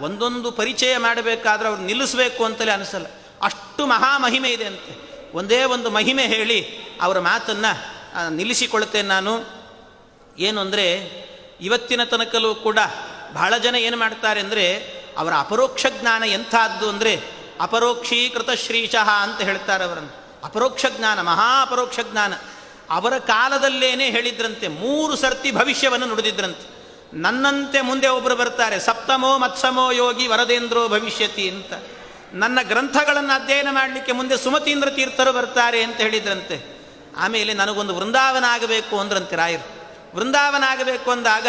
ಒಂದೊಂದು ಪರಿಚಯ ಮಾಡಬೇಕಾದ್ರೆ ಅವ್ರು ನಿಲ್ಲಿಸಬೇಕು ಅಂತಲೇ ಅನಿಸಲ್ಲ. ಅಷ್ಟು ಮಹಾಮಹಿಮೆ ಇದೆ ಅಂತೆ. ಒಂದೇ ಒಂದು ಮಹಿಮೆ ಹೇಳಿ ಅವರ ಮಾತನ್ನು ನಿಲ್ಲಿಸಿಕೊಳ್ತೇನೆ ನಾನು. ಏನು ಅಂದರೆ, ಇವತ್ತಿನ ತನಕಲೂ ಕೂಡ ಬಹಳ ಜನ ಏನು ಮಾಡ್ತಾರೆ ಅಂದರೆ, ಅವರ ಅಪರೋಕ್ಷ ಜ್ಞಾನ ಎಂಥದ್ದು ಅಂದರೆ, ಅಪರೋಕ್ಷೀಕೃತ ಶ್ರೀಶಃ ಅಂತ ಹೇಳ್ತಾರೆ ಅವರನ್ನು. ಅಪರೋಕ್ಷ ಜ್ಞಾನ, ಮಹಾ ಅಪರೋಕ್ಷ ಜ್ಞಾನ. ಅವರ ಕಾಲದಲ್ಲೇನೆ ಹೇಳಿದ್ರಂತೆ, ಮೂರು ಸರ್ತಿ ಭವಿಷ್ಯವನ್ನು ನುಡಿದಿದ್ರಂತೆ. ನನ್ನಂತೆ ಮುಂದೆ ಒಬ್ಬರು ಬರ್ತಾರೆ, ಸಪ್ತಮೋ ಮತ್ಸಮೋ ಯೋಗಿ ವರದೇಂದ್ರೋ ಭವಿಷ್ಯತಿ ಅಂತ. ನನ್ನ ಗ್ರಂಥಗಳನ್ನು ಅಧ್ಯಯನ ಮಾಡಲಿಕ್ಕೆ ಮುಂದೆ ಸುಮತೀಂದ್ರ ತೀರ್ಥರು ಬರ್ತಾರೆ ಅಂತ ಹೇಳಿದ್ರಂತೆ. ಆಮೇಲೆ ನನಗೊಂದು ವೃಂದಾವನ ಆಗಬೇಕು ಅಂದ್ರಂತೆ ರಾಯರು. ವೃಂದಾವನ ಆಗಬೇಕು ಅಂದಾಗ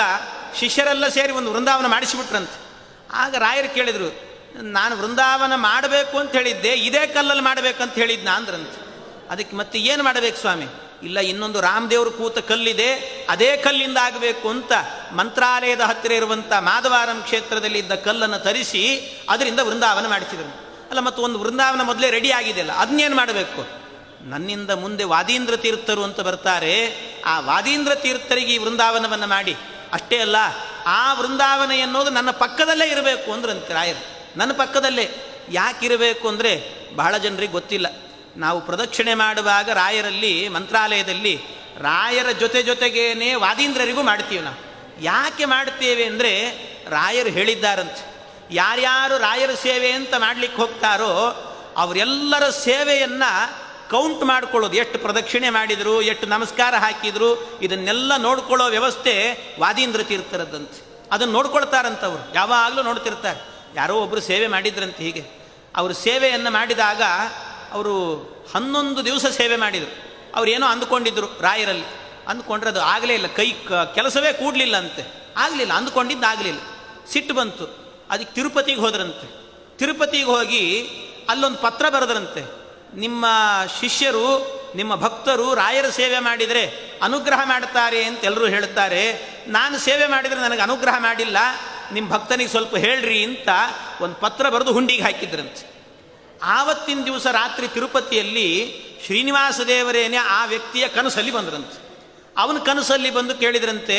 ಶಿಷ್ಯರೆಲ್ಲ ಸೇರಿ ಒಂದು ವೃಂದಾವನ ಮಾಡಿಸಿಬಿಟ್ರಂತೆ. ಆಗ ರಾಯರು ಕೇಳಿದರು, ನಾನು ವೃಂದಾವನ ಮಾಡಬೇಕು ಅಂತ ಹೇಳಿದ್ದೆ, ಇದೇ ಕಲ್ಲಲ್ಲಿ ಮಾಡಬೇಕಂತ ಹೇಳಿದ್ನ ಅಂದ್ರಂತೆ. ಅದಕ್ಕೆ ಮತ್ತೆ ಏನು ಮಾಡಬೇಕು ಸ್ವಾಮಿ? ಇಲ್ಲ, ಇನ್ನೊಂದು ರಾಮದೇವರು ಕೂತ ಕಲ್ಲಿದೆ, ಅದೇ ಕಲ್ಲಿಂದ ಆಗಬೇಕು ಅಂತ ಮಂತ್ರಾಲಯದ ಹತ್ತಿರ ಇರುವಂಥ ಮಾಧವಾರಂ ಕ್ಷೇತ್ರದಲ್ಲಿ ಇದ್ದ ಕಲ್ಲನ್ನು ತರಿಸಿ ಅದರಿಂದ ವೃಂದಾವನ ಮಾಡಿಸಿದರು. ಅಲ್ಲ, ಮತ್ತು ಒಂದು ವೃಂದಾವನ ಮೊದಲೇ ರೆಡಿ ಆಗಿದೆಯಲ್ಲ ಅದನ್ನೇನು ಮಾಡಬೇಕು? ನನ್ನಿಂದ ಮುಂದೆ ವಾದೀಂದ್ರ ತೀರ್ಥರು ಅಂತ ಬರ್ತಾರೆ, ಆ ವಾದೀಂದ್ರ ತೀರ್ಥರಿಗೆ ಈ ವೃಂದಾವನವನ್ನು ಮಾಡಿ. ಅಷ್ಟೇ ಅಲ್ಲ, ಆ ವೃಂದಾವನ ಎನ್ನುವುದು ನನ್ನ ಪಕ್ಕದಲ್ಲೇ ಇರಬೇಕು ಅಂದ್ರಂತೆ ರಾಯರು. ನನ್ನ ಪಕ್ಕದಲ್ಲೇ. ಯಾಕಿರಬೇಕು ಅಂದರೆ ಬಹಳ ಜನರಿಗೆ ಗೊತ್ತಿಲ್ಲ. ನಾವು ಪ್ರದಕ್ಷಿಣೆ ಮಾಡುವಾಗ ರಾಯರಲ್ಲಿ, ಮಂತ್ರಾಲಯದಲ್ಲಿ, ರಾಯರ ಜೊತೆ ಜೊತೆಗೇನೆ ವಾದೀಂದ್ರರಿಗೂ ಮಾಡ್ತೀವಿ ನಾವು. ಯಾಕೆ ಮಾಡ್ತೇವೆ ಅಂದರೆ, ರಾಯರು ಹೇಳಿದ್ದಾರಂತೆ, ಯಾರ್ಯಾರು ರಾಯರ ಸೇವೆ ಅಂತ ಮಾಡ್ಲಿಕ್ಕೆ ಹೋಗ್ತಾರೋ, ಅವರೆಲ್ಲರ ಸೇವೆಯನ್ನು ಕೌಂಟ್ ಮಾಡ್ಕೊಳ್ಳೋದು. ಎಷ್ಟು ಪ್ರದಕ್ಷಿಣೆ ಮಾಡಿದರು, ಎಷ್ಟು ನಮಸ್ಕಾರ ಹಾಕಿದರು, ಇದನ್ನೆಲ್ಲ ನೋಡ್ಕೊಳ್ಳೋ ವ್ಯವಸ್ಥೆ ವಾದೀಂದ್ರ ತೀರ್ಥರದ್ದಂತೆ. ಅದನ್ನು ನೋಡ್ಕೊಳ್ತಾರಂತವ್ರು ಯಾವಾಗಲೂ ನೋಡ್ತಿರ್ತಾರೆ. ಯಾರೋ ಒಬ್ಬರು ಸೇವೆ ಮಾಡಿದ್ರಂತೆ ಹೀಗೆ. ಅವರು ಸೇವೆಯನ್ನು ಮಾಡಿದಾಗ ಅವರು ಹನ್ನೊಂದು ದಿವಸ ಸೇವೆ ಮಾಡಿದರು. ಏನೋ ಅಂದುಕೊಂಡಿದ್ದರು ರಾಯರಲ್ಲಿ. ಅಂದ್ಕೊಂಡ್ರೆ ಅದು ಆಗಲೇ ಇಲ್ಲ. ಕೈ ಕ- ಕೆಲಸವೇ ಕೂಡಲಿಲ್ಲ ಅಂತೆ ಆಗಲಿಲ್ಲ, ಅಂದ್ಕೊಂಡಿದ್ದು ಆಗಲಿಲ್ಲ. ಸಿಟ್ಟು ಬಂತು. ಅದಕ್ಕೆ ತಿರುಪತಿಗೆ ಹೋದ್ರಂತೆ. ತಿರುಪತಿಗೆ ಹೋಗಿ ಅಲ್ಲೊಂದು ಪತ್ರ ಬರೆದ್ರಂತೆ. ನಿಮ್ಮ ಶಿಷ್ಯರು, ನಿಮ್ಮ ಭಕ್ತರು ರಾಯರ ಸೇವೆ ಮಾಡಿದರೆ ಅನುಗ್ರಹ ಮಾಡ್ತಾರೆ ಅಂತ ಎಲ್ಲರೂ ಹೇಳ್ತಾರೆ. ನಾನು ಸೇವೆ ಮಾಡಿದರೆ ನನಗೆ ಅನುಗ್ರಹ ಮಾಡಿಲ್ಲ. ನಿಮ್ಮ ಭಕ್ತನಿಗೆ ಸ್ವಲ್ಪ ಹೇಳ್ರಿ ಅಂತ ಒಂದು ಪತ್ರ ಬರೆದು ಹುಂಡಿಗೆ ಹಾಕಿದ್ರಂತೆ. ಆವತ್ತಿನ ದಿವಸ ರಾತ್ರಿ ತಿರುಪತಿಯಲ್ಲಿ ಶ್ರೀನಿವಾಸ ದೇವರೇನೆ ಆ ವ್ಯಕ್ತಿಯ ಕನಸಲ್ಲಿ ಬಂದ್ರಂತೆ. ಅವನ ಕನಸಲ್ಲಿ ಬಂದು ಕೇಳಿದ್ರಂತೆ,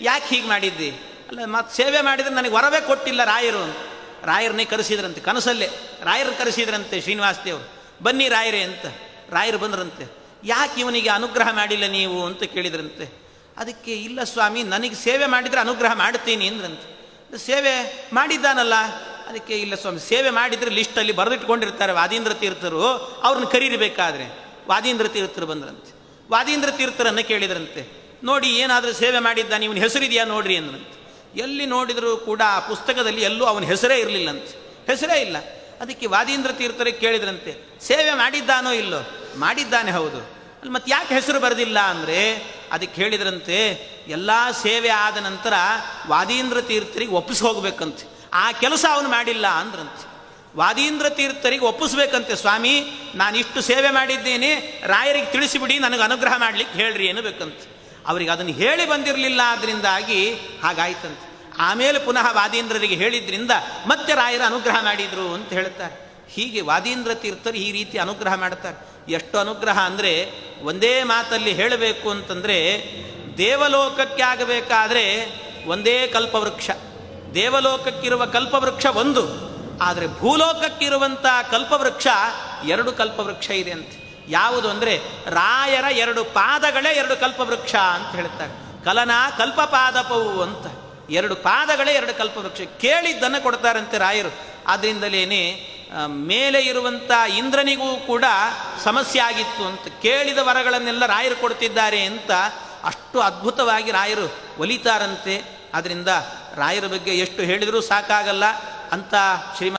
ಯಾಕೆ ಹೀಗೆ ಮಾಡಿದ್ದಿ? ಅಲ್ಲ ಮತ್ತೆ ಸೇವೆ ಮಾಡಿದ್ರೆ ನನಗೆ ವರವೇ ಕೊಟ್ಟಿಲ್ಲ ರಾಯರು. ಅಂತ ರಾಯರನ್ನೇ ಕರೆಸಿದ್ರಂತೆ, ಕನಸಲ್ಲೇ. ರಾಯರನ್ನು ಕರೆಸಿದ್ರಂತೆ ಶ್ರೀನಿವಾಸ ದೇವರು. ಬನ್ನಿ ರಾಯರೇ ಅಂತ ರಾಯರು ಬಂದ್ರಂತೆ. ಯಾಕೆ ಇವನಿಗೆ ಅನುಗ್ರಹ ಮಾಡಿಲ್ಲ ನೀವು? ಅಂತ ಕೇಳಿದ್ರಂತೆ. ಅದಕ್ಕೆ ಇಲ್ಲ ಸ್ವಾಮಿ, ನನಗೆ ಸೇವೆ ಮಾಡಿದರೆ ಅನುಗ್ರಹ ಮಾಡ್ತೀನಿ ಅಂದ್ರಂತೆ. ಸೇವೆ ಮಾಡಿದ್ದಾನಲ್ಲ ಅದಕ್ಕೆ ಇಲ್ಲ ಸ್ವಾಮಿ, ಸೇವೆ ಮಾಡಿದರೆ ಲಿಸ್ಟಲ್ಲಿ ಬರೆದಿಟ್ಕೊಂಡಿರ್ತಾರೆ ವಾದೀಂದ್ರ ತೀರ್ಥರು, ಅವ್ರನ್ನ ಕರೀರಿಬೇಕಾದ್ರೆ. ವಾದೀಂದ್ರ ತೀರ್ಥರು ಬಂದ್ರಂತೆ. ವಾದೀಂದ್ರ ತೀರ್ಥರನ್ನು ಕೇಳಿದ್ರಂತೆ. ನೋಡಿ, ಏನಾದರೂ ಸೇವೆ ಮಾಡಿದ್ದ, ನೀವು ಹೆಸರಿದೆಯಾ ನೋಡ್ರಿ ಅಂದ್ರಂತೆ. ಎಲ್ಲಿ ನೋಡಿದರೂ ಕೂಡ ಆ ಪುಸ್ತಕದಲ್ಲಿ ಎಲ್ಲೂ ಅವನ ಹೆಸರೇ ಇರಲಿಲ್ಲಂತೆ. ಹೆಸರೇ ಇಲ್ಲ. ಅದಕ್ಕೆ ವಾದೀಂದ್ರ ತೀರ್ಥರಿಗೆ ಕೇಳಿದ್ರಂತೆ, ಸೇವೆ ಮಾಡಿದ್ದಾನೋ ಇಲ್ಲೋ? ಮಾಡಿದ್ದಾನೆ, ಹೌದು. ಅಲ್ಲಿ ಮತ್ತೆ ಯಾಕೆ ಹೆಸರು ಬರೆದಿಲ್ಲ ಅಂದರೆ, ಅದಕ್ಕೆ ಹೇಳಿದ್ರಂತೆ, ಎಲ್ಲ ಸೇವೆ ಆದ ನಂತರ ವಾದೀಂದ್ರ ತೀರ್ಥರಿಗೆ ಒಪ್ಪಿಸಿ ಹೋಗ್ಬೇಕಂತೆ. ಆ ಕೆಲಸ ಅವನು ಮಾಡಿಲ್ಲ ಅಂದ್ರಂತೆ. ವಾದೀಂದ್ರ ತೀರ್ಥರಿಗೆ ಒಪ್ಪಿಸ್ಬೇಕಂತೆ ಸ್ವಾಮಿ, ನಾನು ಇಷ್ಟು ಸೇವೆ ಮಾಡಿದ್ದೇನೆ, ರಾಯರಿಗೆ ತಿಳಿಸಿಬಿಡಿ, ನನಗೆ ಅನುಗ್ರಹ ಮಾಡಲಿಕ್ಕೆ ಹೇಳ್ರಿ ಏನಬೇಕಂತೆ ಅವರಿಗೆ ಅದನ್ನು ಹೇಳಿ ಬಂದಿರಲಿಲ್ಲ ಅದರಿಂದಾಗಿ ಹಾಗಾಯ್ತಂತೆ. ಆಮೇಲೆ ಪುನಃ ವಾದೀಂದ್ರರಿಗೆ ಹೇಳಿದ್ರಿಂದ ಮತ್ತೆ ರಾಯರ ಅನುಗ್ರಹ ಮಾಡಿದರು ಅಂತ ಹೇಳ್ತಾರೆ ಹೀಗೆ ವಾದೀಂದ್ರ ತೀರ್ಥರು ಈ ರೀತಿ ಅನುಗ್ರಹ ಮಾಡ್ತಾರೆ. ಎಷ್ಟು ಅನುಗ್ರಹ ಅಂದರೆ ಒಂದೇ ಮಾತಲ್ಲಿ ಹೇಳಬೇಕು ಅಂತಂದರೆ, ದೇವಲೋಕಕ್ಕೆ ಆಗಬೇಕಾದ್ರೆ ಒಂದೇ ಕಲ್ಪವೃಕ್ಷ. ದೇವಲೋಕಕ್ಕಿರುವ ಕಲ್ಪವೃಕ್ಷ ಒಂದು, ಆದರೆ ಭೂಲೋಕಕ್ಕಿರುವಂಥ ಕಲ್ಪವೃಕ್ಷ ಎರಡು ಕಲ್ಪವೃಕ್ಷ ಇದೆ ಅಂತ. ಯಾವುದು ಅಂದರೆ ರಾಯರ ಎರಡು ಪಾದಗಳೇ ಎರಡು ಕಲ್ಪವೃಕ್ಷ ಅಂತ ಹೇಳ್ತಾರೆ. ಕಲನ ಕಲ್ಪಪಾದಪವು ಅಂತ. ಎರಡು ಪಾದಗಳೇ ಎರಡು ಕಲ್ಪವೃಕ್ಷ. ಕೇಳಿದ್ದನ್ನು ಕೊಡ್ತಾರಂತೆ ರಾಯರು. ಆದ್ದರಿಂದಲೇನೆ ಮೇಲೆ ಇರುವಂಥ ಇಂದ್ರನಿಗೂ ಕೂಡ ಸಮಸ್ಯೆ ಆಗಿತ್ತು ಅಂತ. ಕೇಳಿದ ವರಗಳನ್ನೆಲ್ಲ ರಾಯರು ಕೊಡ್ತಿದ್ದಾರೆ ಅಂತ ಅಷ್ಟು ಅದ್ಭುತವಾಗಿ ರಾಯರು ಒಲಿತಾರಂತೆ. ಅದರಿಂದ ರಾಯರ ಬಗ್ಗೆ ಎಷ್ಟು ಹೇಳಿದರೂ ಸಾಕಾಗಲ್ಲ ಅಂತ ಶ್ರೀಮ